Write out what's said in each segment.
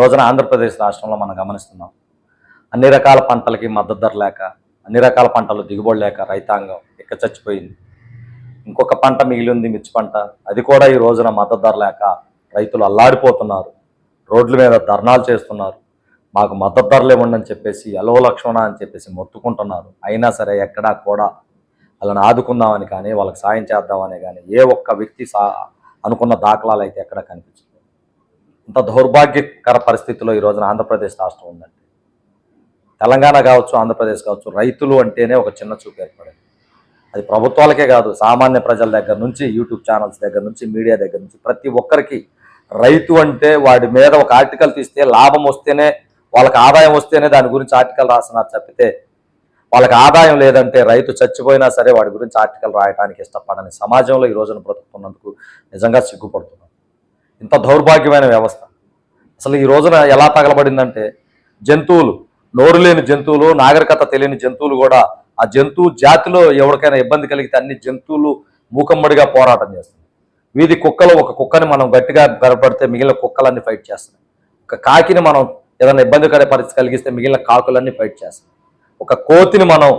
రోజున ఆంధ్రప్రదేశ్ రాష్ట్రంలో మనం గమనిస్తున్నాం. అన్ని రకాల పంటలకి మద్దతు ధర లేక అన్ని రకాల పంటలు దిగుబడి లేక రైతాంగం ఎక్క చచ్చిపోయింది ఇంకొక పంట మిగిలి ఉంది మిర్చి పంట అది కూడా ఈ రోజున మద్దతు ధర లేక రైతులు అల్లాడిపోతున్నారు. రోడ్ల మీద ధర్నాలు చేస్తున్నారు. మాకు మద్దతు ధరలు ఇవ్వండి చెప్పేసి ఎలవ లక్ష్మణ అని చెప్పేసి మొత్తుకుంటున్నారు. అయినా సరే ఎక్కడా కూడా వాళ్ళని ఆదుకుందామని కానీ వాళ్ళకి సాయం చేద్దామని కానీ ఏ ఒక్క వ్యక్తి సా అనుకున్న దాఖలాలు అయితే ఎక్కడా కనిపించలేదు ఇంత దౌర్భాగ్యకర పరిస్థితిలో ఈ రోజున ఆంధ్రప్రదేశ్ రాష్ట్రం ఉందండి. తెలంగాణ కావచ్చు ఆంధ్రప్రదేశ్ కావచ్చు రైతులు అంటేనే ఒక చిన్న చూపు ఏర్పడింది. అది ప్రభుత్వాలకే కాదు సామాన్య ప్రజల దగ్గర నుంచి యూట్యూబ్ ఛానల్స్ దగ్గర నుంచి మీడియా దగ్గర నుంచి ప్రతి ఒక్కరికి రైతు అంటే వాడి మీద ఒక ఆర్టికల్ తీస్తే లాభం వస్తేనే వాళ్ళకి ఆదాయం వస్తేనే దాని గురించి ఆర్టికల్ రాస్తున్నారు తప్పితే వాళ్ళకి ఆదాయం లేదంటే రైతు చచ్చిపోయినా సరే వాడి గురించి ఆర్టికల్ రాయడానికి ఇష్టపడని సమాజంలో ఈ రోజున బ్రతుకుతున్నందుకు నిజంగా సిగ్గుపడుతున్నాం. ఇంత దౌర్భాగ్యమైన వ్యవస్థ. అసలు ఈ రోజున ఎలా తగలబడిందంటే జంతువులు నోరు లేని జంతువులు నాగరికత తెలియని జంతువులు కూడా ఆ జంతువు జాతిలో ఎవరికైనా ఇబ్బంది కలిగితే అన్ని జంతువులు మూకమ్మడిగా పోరాటం చేస్తాయి వీధి కుక్కలు ఒక కుక్కని మనం గట్టిగా గడపడితే మిగిలిన కుక్కలన్నీ ఫైట్ చేస్తాయి ఒక కాకిని మనం ఏదైనా ఇబ్బందికర పరిస్థితి కలిగిస్తే మిగిలిన కాకులన్నీ ఫైట్ చేస్తాయి ఒక కోతిని మనం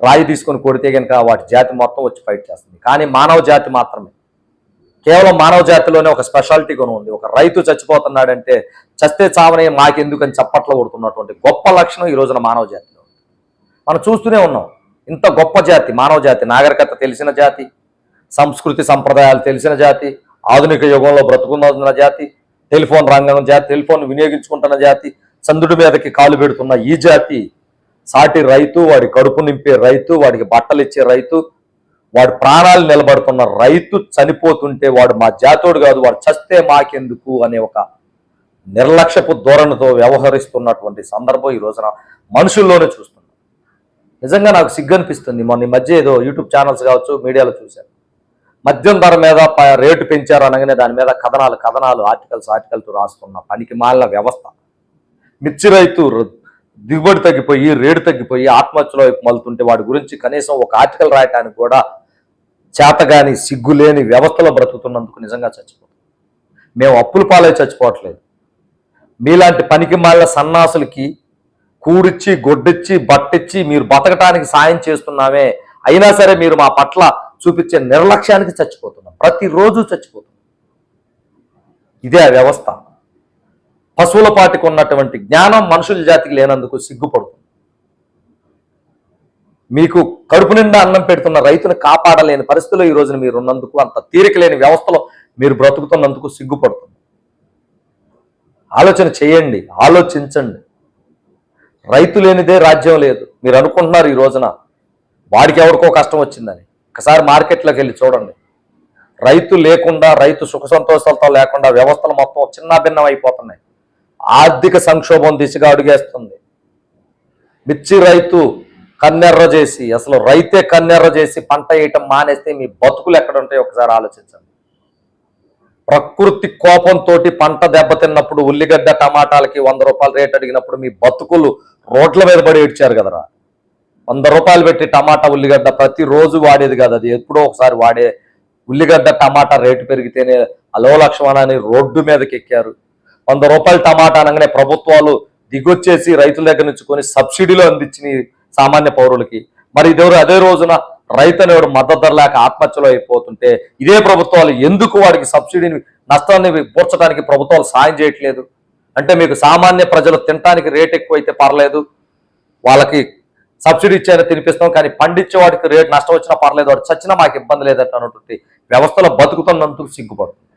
రాయి తీసుకొని కొడితే కనుక వాటి జాతి మొత్తం వచ్చి ఫైట్ చేస్తుంది. కానీ మానవ జాతి మాత్రమే. కేవలం మానవ జాతిలోనే ఒక స్పెషాలిటీ కొని ఉంది ఒక రైతు చచ్చిపోతున్నాడంటే చస్తే చావనే మాకెందుకని చప్పట్లు కొడుతున్నటువంటి గొప్ప లక్షణం ఈ రోజున మానవ జాతిలో ఉంది. మనం చూస్తూనే ఉన్నాం ఇంత గొప్ప జాతి మానవ జాతి నాగరికత తెలిసిన జాతి సంస్కృతి సంప్రదాయాలు తెలిసిన జాతి ఆధునిక యుగంలో బ్రతుకున్న జాతి టెలిఫోన్ రంగం జాతి టెలిఫోన్ వినియోగించుకుంటున్న జాతి చంద్రుడి మీదకి కాలు పెడుతున్న ఈ జాతి సాటి రైతు వాడి కడుపు నింపే రైతు వాడికి బట్టలు ఇచ్చే రైతు వాడు ప్రాణాలు నిలబడుతున్న రైతు చనిపోతుంటే వాడు మా జాతోడు కాదు వాడు చస్తే మాకెందుకు అనే ఒక నిర్లక్ష్యపు ధోరణితో వ్యవహరిస్తున్నటువంటి సందర్భం ఈ రోజున మనుషుల్లోనే చూస్తున్నాం. నిజంగా నాకు సిగ్గు అనిపిస్తుంది మొన్న ఈ మధ్య ఏదో యూట్యూబ్ ఛానల్స్ కావచ్చు మీడియాలో చూశాను. మద్యం ధర మీద ప- రేటు పెంచారు అనగానే దాని మీద కథనాలు కథనాలు ఆర్టికల్స్ ఆర్టికల్స్ రాస్తున్న పనికి మాలిన వ్యవస్థ. మిర్చి రైతు దిగుబడి తగ్గిపోయి రేటు తగ్గిపోయి ఆత్మహత్యలో వైపు మలుతుంటే వాడి గురించి కనీసం ఒక ఆర్టికల్ రాయటానికి కూడా చేతగాని సిగ్గులేని వ్యవస్థలో బ్రతుకుతున్నందుకు నిజంగా చచ్చిపోతాం. మేము అప్పుల పాలై చచ్చిపోవట్లేదు. మీలాంటి పనికి మాలిన సన్నాసులకి కూడిచ్చి గొడ్డిచ్చి బట్టిచ్చి మీరు బతకటానికి సాయం చేస్తున్నామే. అయినా సరే మీరు మా పట్ల చూపించే నిర్లక్ష్యానికి చచ్చిపోతున్నాం. ప్రతిరోజు చచ్చిపోతున్నాం. ఇదే ఆ వ్యవస్థ. పశువుల పాటికి ఉన్నటువంటి జ్ఞానం మనుషుల జాతికి లేనందుకు సిగ్గుపడుతుంది. మీకు కడుపు నిండా అన్నం పెడుతున్న రైతును కాపాడలేని పరిస్థితిలో ఈ రోజున మీరు ఉన్నందుకు అంత తీరిక లేని వ్యవస్థలో మీరు బ్రతుకుతున్నందుకు సిగ్గుపడుతుంది ఆలోచన చేయండి ఆలోచించండి. రైతు లేనిదే రాజ్యం లేదు. మీరు అనుకుంటున్నారు ఈ రోజున వాడికి ఎవరికో కష్టం వచ్చిందని. ఒకసారి మార్కెట్లోకి వెళ్ళి చూడండి. రైతు లేకుండా రైతు సుఖ సంతోషాలతో లేకుండా వ్యవస్థలు మొత్తం చిన్నాభిన్నం అయిపోతున్నాయి. ఆర్థిక సంక్షోభం దిశగా అడుగేస్తుంది. మిర్చి రైతు కన్నెర్ర చేసి అసలు రైతే కన్నెర్ర చేసి పంట వేయటం మానేస్తే మీ బతుకులు ఎక్కడ ఉంటాయి ఒకసారి ఆలోచించండి. ప్రకృతి కోపంతో పంట దెబ్బతిన్నప్పుడు ఉల్లిగడ్డ టమాటాలకి వంద రూపాయలు రేట్ అడిగినప్పుడు మీ బతుకులు రోడ్ల మీద పడి ఏడ్చారు కదరా. వంద రూపాయలు పెట్టి టమాటా ఉల్లిగడ్డ ప్రతిరోజు వాడేది కాదు అది. ఎప్పుడో ఒకసారి వాడే ఉల్లిగడ్డ టమాటా రేటు పెరిగితేనే అలో లక్ష్మణాన్ని రోడ్డు మీదకి ఎక్కారు. వంద రూపాయలు టమాటా అనగానే ప్రభుత్వాలు దిగొచ్చేసి రైతుల దగ్గర నుంచి కొని సబ్సిడీలో అందించినాయి సామాన్య పౌరులకి. మరి ఇదెవరు అదే రోజున రైతు అనేవాడు మద్దతు ధర లేక ఆత్మహత్యలో అయిపోతుంటే ఇదే ప్రభుత్వాలు ఎందుకు వాడికి సబ్సిడీని నష్టాన్ని పూడ్చడానికి ప్రభుత్వాలు సాయం చేయట్లేదు? అంటే మీకు సామాన్య ప్రజలు తినటానికి రేట్ ఎక్కువైతే పర్లేదు. వాళ్ళకి సబ్సిడీ ఇచ్చారని తినిపిస్తాం కానీ పండించే వాడికి రేట్ నష్టం వచ్చినా పర్లేదు. వాడు చచ్చినా మాకు ఇబ్బంది లేదట అన్నటువంటి వ్యవస్థలో బతుకుతున్నందుకు సిగ్గుపడుతుంది.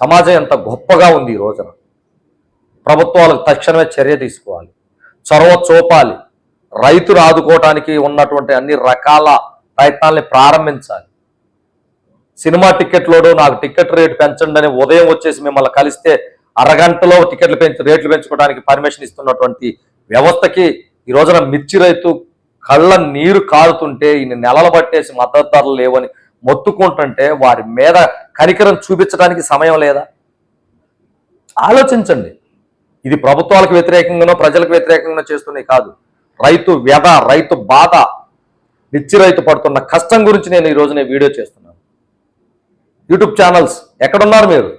సమాజం ఎంత గొప్పగా ఉంది ఈ రోజున. ప్రభుత్వాలకు తక్షణమే చర్య తీసుకోవాలి. చొరవ చూపాలి. రైతులు ఆదుకోవటానికి ఉన్నటువంటి అన్ని రకాల ప్రయత్నాల్ని ప్రారంభించాలి. సినిమా టికెట్లోడు నాకు టికెట్ రేటు పెంచండి అని ఉదయం వచ్చేసి మిమ్మల్ని కలిస్తే అరగంటలో టికెట్లు పెంచి రేట్లు పెంచుకోవడానికి పర్మిషన్ ఇస్తున్నటువంటి వ్యవస్థకి ఈ రోజున మిర్చి రైతు కళ్ళ నీరు కారుతుంటే ఇన్ని నెలలు పట్టేసి మద్దతు ధరలు లేవని మొత్తుకుంటుంటే వారి మీద కనికరం చూపించడానికి సమయం లేదా? ఆలోచించండి. ఇది ప్రభుత్వాలకు వ్యతిరేకంగానో ప్రజలకు వ్యతిరేకంగానో చేస్తున్నాయి కాదు. రైతు వ్యధ రైతు బాధ నిత్య రైతు పడుతున్న కష్టం గురించి నేను ఈరోజు నేను వీడియో చేస్తున్నాను. యూట్యూబ్ ఛానల్స్ ఎక్కడున్నారు మీరు?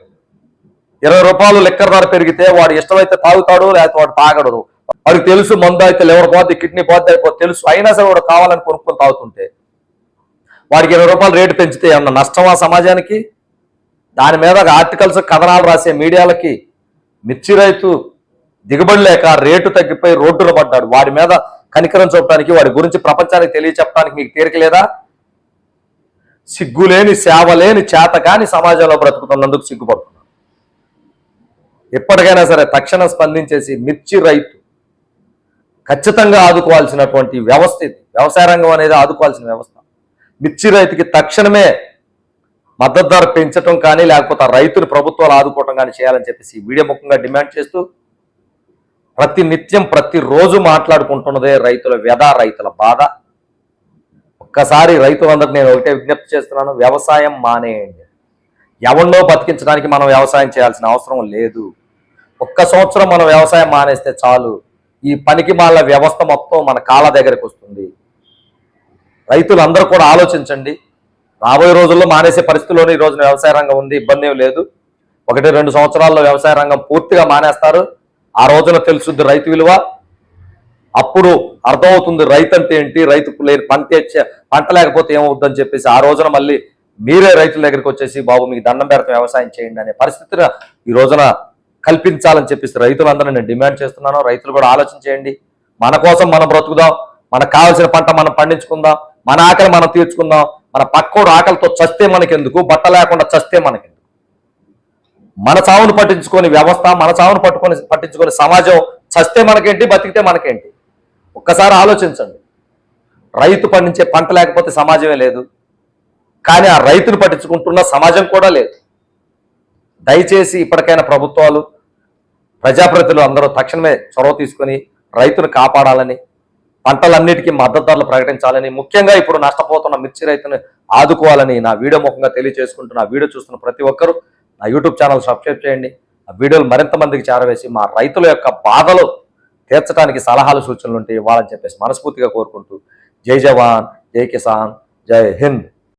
ఇరవై రూపాయలు లిక్కర్ ధర పెరిగితే వాడు ఇష్టమైతే తాగుతాడు లేకపోతే వాడు తాగడదు వాడికి తెలుసు మందు అయితే లివర్ పోద్ది కిడ్నీ పోద్ది అయిపోతే తెలుసు. అయినా సరే వాడు కావాలని కొనుక్కొని తాగుతుంటే. వాడికి ఇరవై రూపాయలు రేటు పెంచితే ఏమన్నా నష్టమా సమాజానికి? దాని మీద ఆర్టికల్స్ కథనాలు రాసే మీడియాలకి మిర్చి రైతు దిగుబడి లేక రేటు తగ్గిపోయి రోడ్డున పడ్డాడు. వాడి మీద కనికరం చూపడానికి వాడి గురించి ప్రపంచానికి తెలియచెప్పడానికి మీకు తీరిక లేదా? సిగ్గులేని సేవ లేని చేత కాని సమాజంలో బ్రతుకుతున్నందుకు సిగ్గుపడుతున్నాను ఎప్పటికైనా సరే తక్షణం స్పందించేసి మిర్చి రైతు ఖచ్చితంగా ఆదుకోవాల్సినటువంటి వ్యవస్థ ఇది. వ్యవసాయ రంగం అనేది ఆదుకోవాల్సిన వ్యవస్థ. మిర్చి రైతుకి తక్షణమే మద్దతు ధర పెంచడం కానీ లేకపోతే రైతులు రైతుని ప్రభుత్వాలు ఆదుకోవటం కానీ చేయాలని చెప్పేసి వీడియో ముఖంగా డిమాండ్ చేస్తూ ప్రతి నిత్యం ప్రతిరోజు మాట్లాడుకుంటున్నదే రైతుల వ్యధ రైతుల బాధ. ఒక్కసారి రైతులందరికీ నేను ఒకటే విజ్ఞప్తి చేస్తున్నాను వ్యవసాయం మానేయండి. ఎవరినో బతికించడానికి మనం వ్యవసాయం చేయాల్సిన అవసరం లేదు. ఒక్క సంవత్సరం మనం వ్యవసాయం మానేస్తే చాలు. ఈ పనికి మాల వ్యవస్థ మొత్తం మన కాళ్ళ దగ్గరికి వస్తుంది. రైతులందరూ కూడా ఆలోచించండి. రాబోయే రోజుల్లో మానేసే పరిస్థితిలోనే ఈ రోజున వ్యవసాయ రంగం ఉంది ఇబ్బంది లేదు. ఒకటి రెండు సంవత్సరాల్లో వ్యవసాయ రంగం పూర్తిగా మానేస్తారు. ఆ రోజున తెలుసుద్ది రైతు విలువ. అప్పుడు అర్థమవుతుంది రైతు అంటే ఏంటి రైతుకు లేని పంట పంట లేకపోతే ఏమవుద్దని చెప్పేసి ఆ రోజున మళ్ళీ మీరే రైతుల దగ్గరికి వచ్చేసి బాబు మీకు దండం పెడతాం వ్యవసాయం చేయండి అనే పరిస్థితిని ఈ రోజున కల్పించాలని చెప్పేసి రైతులందరూ నేను డిమాండ్ చేస్తున్నాను. రైతులు కూడా ఆలోచన చేయండి. మన కోసం మనం బ్రతుకుదాం. మనకు కావాల్సిన పంట మనం పండించుకుందాం. మన ఆకలి మనం తీర్చుకుందాం. మన పక్కోడు ఆకలితో చస్తే మనకెందుకు? బట్ట లేకుండా చస్తే మనకి మన చావును పట్టించుకొని వ్యవస్థ మన చావును పట్టుకొని పట్టించుకొని సమాజం చస్తే మనకేంటి బతికితే మనకేంటి? ఒక్కసారి ఆలోచించండి. రైతు పండించే పంట లేకపోతే సమాజమే లేదు. కానీ ఆ రైతును పట్టించుకుంటున్న సమాజం కూడా లేదు. దయచేసి ఇప్పటికైనా ప్రభుత్వాలు ప్రజాప్రతినిధులు అందరూ తక్షణమే చొరవ తీసుకొని రైతును కాపాడాలని పంటలన్నిటికీ మద్దతు ధరలు ప్రకటించాలని ముఖ్యంగా ఇప్పుడు నష్టపోతున్న మిర్చి రైతును ఆదుకోవాలని నా వీడియో ముఖంగా తెలియజేసుకుంటున్న వీడియో చూస్తున్న ప్రతి ఒక్కరూ నా యూట్యూబ్ ఛానల్ సబ్స్క్రైబ్ చేయండి. ఆ వీడియోలు మరింత మందికి చేరవేసి మా రైతుల యొక్క బాధలు తీర్చడానికి సలహాలు సూచనలు ఉంటే ఇవ్వాలని చెప్పేసి మనస్ఫూర్తిగా కోరుకుంటూ జై జవాన్ జై కిసాన్ జై హింద్.